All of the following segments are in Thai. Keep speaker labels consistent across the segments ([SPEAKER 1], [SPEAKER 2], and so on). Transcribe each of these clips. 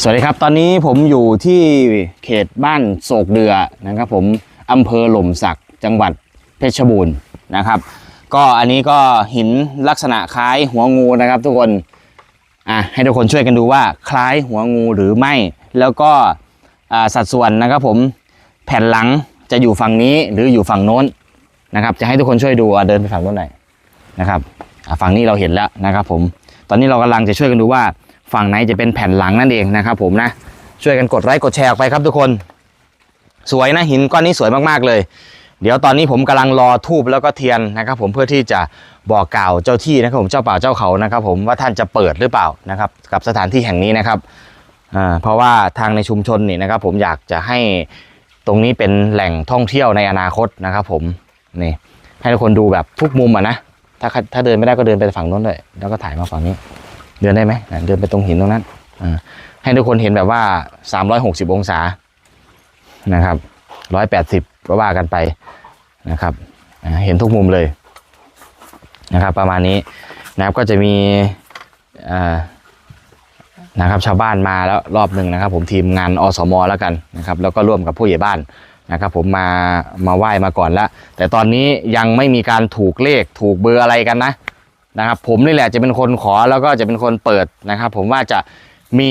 [SPEAKER 1] สวัสดีครับตอนนี้ผมอยู่ที่เขตบ้านโศกเดือนะครับ ผมอำเภอหล่มสักจังหวัดเพชรบูรณ์นะครับ ก็อันนี้ก็หินลักษณะคล้ายหัวงูนะครับ ทุกคนอะให้ทุกคนช่วยกันดูว่าคล้ายหัวงูหรือไม่ แล้วก็สัดส่วนนะครับ ผมแผ่นหลังจะอยู่ฝั่งนี้หรืออยู่ฝั่งโน้นนะครับ จะให้ทุกคนช่วยดูเดินไปฝั่งโน้นหน่อยนะครับฝั่งนี้เราเห็นแล้วนะครับ ผมตอนนี้เรากำลังจะช่วยกันดูว่า ฝั่งไหนจะเป็นแผ่นหลังนั่นเองนะครับผมนะ ช่วยกันกดไลค์กดแชร์ออกไปครับทุกคน สวยนะหินก้อนนี้สวยมากๆเลย เดี๋ยวตอนนี้ผมกำลังรอทูบแล้วก็เทียนนะครับ ผมเพื่อที่จะบอกกล่าวเจ้าที่นะครับผมเจ้าป่าเจ้าเขานะครับ ผมว่าท่านจะเปิดหรือเปล่านะครับ กับสถานที่แห่งนี้นะครับเพราะว่าทางในชุมชนนี่นะครับ ผมอยากจะให้ตรงนี้เป็นแหล่งท่องเที่ยวในอนาคตนะครับ ผมนี่ให้ทุกคนดูแบบทุกมุมอะนะถ้าถ้าเดินไม่ได้ก็เดินไปฝั่งโน้นเลยแล้วก็ถ่ายมาฝั่งนี้ เดินได้ไหมเดินไปตรงหินตรงนั้นอให้ทุกคนเห็นแบบว่า 360 องศานะครับ 180ก็ว่ากันไปนะครับเห็นทุกมุมเลยนะครับ ประมาณนี้นะครับก็จะมีนะครับชาวบ้านมาแล้วรอบหนึ่งนะครับ ผมทีมงานอสมแล้วกันนะครับ แล้วก็ร่วมกับผู้ใหญ่บ้านนะครับ ผมมามาไหว้มาก่อนแล้วแต่ตอนนี้ยังไม่มีการถูกเลขถูกเบอร์อะไรกันนะ นะครับผมนี่แหละจะเป็นคนขอแล้วก็จะเป็นคนเปิดนะครับ ผมว่าจะมี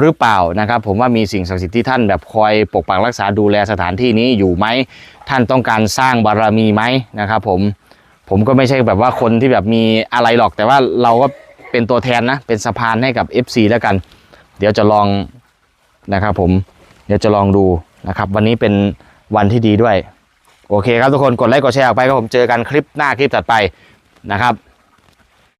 [SPEAKER 1] หรือเปล่านะครับ ผมว่ามีสิ่งศักดิ์สิทธิ์ที่ท่านแบบคอยปกปักรักษาดูแลสถานที่นี้อยู่ไหมท่านต้องการสร้างบารมีไหมนะครับ ผมผมก็ไม่ใช่แบบว่าคนที่แบบมีอะไรหรอก แต่ว่าเราก็เป็นตัวแทนนะเป็นสะพานให้กับ FC แล้วกัน เดี๋ยวจะลองนะครับ ผมเดี๋ยวจะลองดูนะครับ วันนี้เป็นวันที่ดีด้วย โอเคครับทุกคนกดไลค์กดแชร์ออกไปครับผมเจอกันคลิปหน้าคลิปถัดไปนะครับ